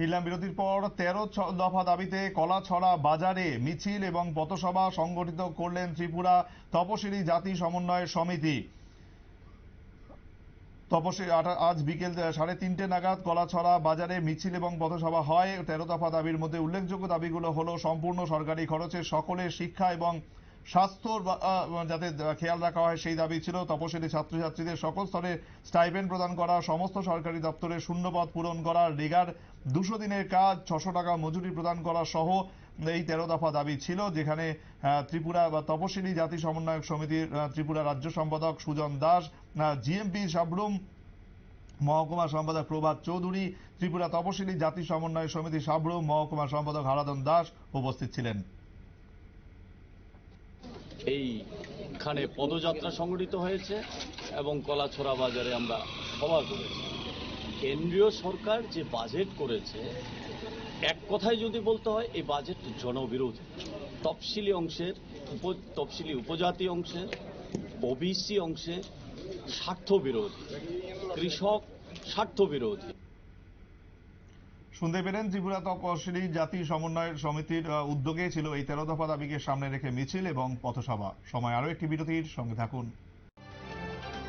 ফিরলাম বিরতির পর তেরো দফা দাবিতে কলাছড়া বাজারে মিছিল এবং পথসভা সংগঠিত করলেন ত্রিপুরা তপশিলি জাতি সমন্বয় সমিতি। আটা- আজ বিকেল সাড়ে তিনটে নাগাদ কলাছড়া বাজারে মিছিল এবং পথসভা হয়। তেরো দফা দাবির মধ্যে উল্লেখযোগ্য দাবিগুলো হলো সম্পূর্ণ সরকারি খরচে সকলের শিক্ষা এবং স্বাস্থ্যর বা- যাতে খেয়াল রাখা হয় সেই দাবি ছিল। তপশিলি ছাত্রছাত্রীদের সকল স্তরে স্টাইপেন্ড প্রদান করা, সমস্ত সরকারি দপ্তরে শূন্যপদ পূরণ করা, রেগার দুশো দিনের কাজ, ছশো টাকা মজুরি প্রদান করা সহ এই তেরো দফা দাবি ছিল, যেখানে ত্রিপুরা বা তপশিলি জাতি সমন্বয়ক সমিতির ত্রিপুরা রাজ্য সম্পাদক সুজন দাস জিএমপি সাবরুম মহকুমা সম্পাদক প্রভাত চৌধুরী, ত্রিপুরা তপশিলি জাতি সমন্বয় সমিতি সাবরুম মহকুমা সম্পাদক হারাদন দাস উপস্থিত ছিলেন। এইখানে পদযাত্রা সংগঠিত হয়েছে এবং কলাছড়া বাজারে আমরা সভা করেছি। কেন্দ্রীয় সরকার যে বাজেট করেছে, এক কথায় যদি বলতে হয়, এই বাজেট জনবিরোধী। তফসিলি অংশের উপ, তফসিলি উপজাতি অংশের, ওবিসি অংশের স্বার্থ বিরোধী কৃষক স্বার্থ বিরোধী শুনতে পেলেন ত্রিপুরা তপশিলি জাতি সমন্বয় সমিতির উদ্যোগে ছিল এই তেরো দফা দাবিকে সামনে রেখে মিছিল এবং পথসভা। সময় আরও একটি বিরতির সঙ্গে থাকুন।